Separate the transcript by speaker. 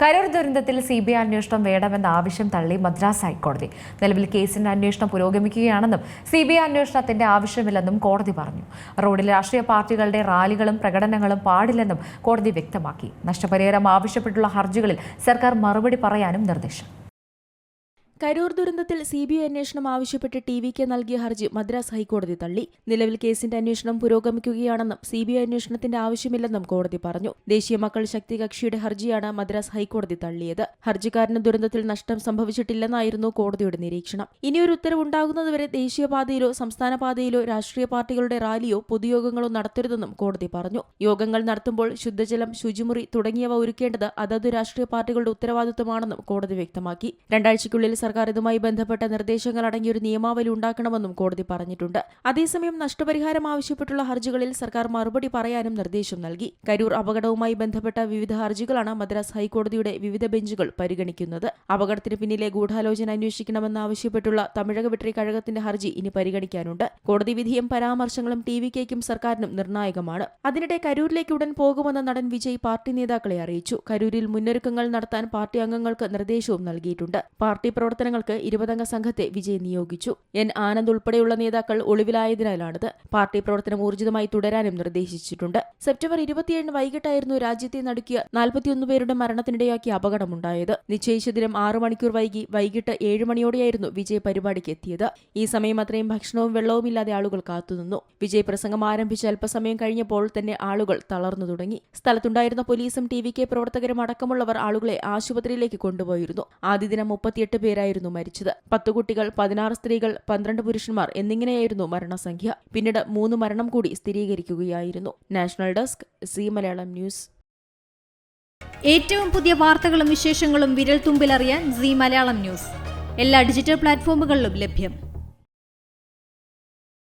Speaker 1: കരൂർ ദുരന്തത്തിൽ C B I അന്വേഷണം വേണമെന്ന ആവശ്യം തള്ളി മദ്രാസ് ഹൈക്കോടതി. നിലവിൽ കേസിന്റെ അന്വേഷണം പുരോഗമിക്കുകയാണെന്നും സി ബി ഐ അന്വേഷണത്തിന്റെ ആവശ്യമില്ലെന്നും കോടതി പറഞ്ഞു. റോഡിൽ രാഷ്ട്രീയ പാർട്ടികളുടെ റാലികളും പ്രകടനങ്ങളും പാടില്ലെന്നും കോടതി വ്യക്തമാക്കി. നഷ്ടപരിഹാരം ആവശ്യപ്പെട്ടുള്ള ഹർജികളിൽ സർക്കാർ മറുപടി പറയാനും നിർദ്ദേശം.
Speaker 2: കരൂർ ദുരന്തത്തിൽ സി ബി ഐ അന്വേഷണം ആവശ്യപ്പെട്ട് ടി വിക്ക് നൽകിയ ഹർജി മദ്രാസ് ഹൈക്കോടതി തള്ളി. നിലവിൽ കേസിന്റെ അന്വേഷണം പുരോഗമിക്കുകയാണെന്നും സി ബി ഐ അന്വേഷണത്തിന്റെ ആവശ്യമില്ലെന്നും കോടതി പറഞ്ഞു. ദേശീയ മക്കൾ ശക്തി കക്ഷിയുടെ ഹർജിയാണ് മദ്രാസ് ഹൈക്കോടതി തള്ളിയത്. ഹർജിക്കാരന് ദുരന്തത്തിൽ നഷ്ടം സംഭവിച്ചിട്ടില്ലെന്നായിരുന്നു കോടതിയുടെ നിരീക്ഷണം. ഇനിയൊരു ഉത്തരവുണ്ടാകുന്നതുവരെ ദേശീയപാതയിലോ സംസ്ഥാന പാതയിലോ രാഷ്ട്രീയ പാർട്ടികളുടെ റാലിയോ പൊതുയോഗങ്ങളോ നടത്തരുതെന്നും കോടതി പറഞ്ഞു. യോഗങ്ങൾ നടത്തുമ്പോൾ ശുദ്ധജലം ശുചിമുറി തുടങ്ങിയവ ഒരുക്കേണ്ടത് അതത് രാഷ്ട്രീയ പാർട്ടികളുടെ ഉത്തരവാദിത്തമാണെന്നും കോടതി വ്യക്തമാക്കി. രണ്ടാഴ്ചയ്ക്കുള്ളിൽ സർക്കാർ ഇതുമായി ബന്ധപ്പെട്ട നിർദ്ദേശങ്ങൾ അടങ്ങിയ ഒരു നിയമാവലി ഉണ്ടാക്കണമെന്നും കോടതി പറഞ്ഞിട്ടുണ്ട്. അതേസമയം നഷ്ടപരിഹാരം ആവശ്യപ്പെട്ടുള്ള ഹർജികളിൽ സർക്കാർ മറുപടി പറയാനും നിർദ്ദേശം നൽകി. കരൂർ അപകടവുമായി ബന്ധപ്പെട്ട വിവിധ ഹർജികളാണ് മദ്രാസ് ഹൈക്കോടതിയുടെ വിവിധ ബെഞ്ചുകൾ പരിഗണിക്കുന്നത്. അപകടത്തിന് പിന്നിലെ ഗൂഢാലോചന അന്വേഷിക്കണമെന്നാവശ്യപ്പെട്ടുള്ള തമിഴക വെട്രി കഴകത്തിന്റെ ഹർജി ഇനി പരിഗണിക്കാനുണ്ട്. കോടതി വിധിയും പരാമർശങ്ങളും ടി വി കെക്കും സർക്കാരിനും നിർണായകമാണ്. അതിനിടെ കരൂരിലേക്ക് ഉടൻ പോകുമെന്ന് നടൻ വിജയ് പാർട്ടി നേതാക്കളെ അറിയിച്ചു. കരൂരിൽ മുന്നൊരുക്കങ്ങൾ നടത്താൻ പാർട്ടി അംഗങ്ങൾക്ക് നിർദ്ദേശവും നൽകിയിട്ടുണ്ട്. പാർട്ടി പ്രവർത്തനങ്ങൾക്ക് ഇരുപതംഗ സംഘത്തെ വിജയ് നിയോഗിച്ചു. എൻ ആനന്ദ് ഉൾപ്പെടെയുള്ള നേതാക്കൾ ഒളിവിലായതിനാലാണിത്. പാർട്ടി പ്രവർത്തനം ഊർജിതമായി തുടരാനും നിർദ്ദേശിച്ചിട്ടുണ്ട്. സെപ്റ്റംബർ ഇരുപത്തിയേഴിന് വൈകിട്ടായിരുന്നു രാജ്യത്തെ നടുക്കിയ നാൽപ്പത്തിയൊന്ന് പേരുടെ മരണത്തിനിടയാക്കിയ അപകടമുണ്ടായത്. നിശ്ചയിച്ച ദിനം ആറു മണിക്കൂർ വൈകി വൈകിട്ട് ഏഴ് മണിയോടെയായിരുന്നു വിജയ് പരിപാടിക്ക് എത്തിയത് ഈ സമയം അത്രയും ഭക്ഷണവും വെള്ളവും ഇല്ലാതെ ആളുകൾ കാത്തുനിന്നു. വിജയ് പ്രസംഗം ആരംഭിച്ച അല്പസമയം കഴിഞ്ഞപ്പോൾ തന്നെ ആളുകൾ തളർന്നു തുടങ്ങി. സ്ഥലത്തുണ്ടായിരുന്ന പോലീസും ടി വി കെ പ്രവർത്തകരും അടക്കമുള്ളവർ ആളുകളെ ആശുപത്രിയിലേക്ക് കൊണ്ടുപോയിരുന്നു. ആദ്യ ദിനം മുപ്പത്തിയെട്ട് പേരായിരുന്നു മരിച്ചത്. പത്ത് കുട്ടികൾ പതിനാറ് സ്ത്രീകൾ പന്ത്രണ്ട് പുരുഷന്മാർ എന്നിങ്ങനെയായിരുന്നു മരണസംഖ്യ. പിന്നീട് മൂന്ന് മരണം കൂടി സ്ഥിരീകരിക്കുകയായിരുന്നു. National desk C Malayalam news.
Speaker 3: ഏറ്റവും പുതിയ വാർത്തകളും വിശേഷങ്ങളും വിരൽ തുമ്പിലറിയാൻ സി മലയാളം ന്യൂസ്. എല്ലാ ഡിജിറ്റൽ പ്ലാറ്റ്ഫോമുകളിലും ലഭ്യം.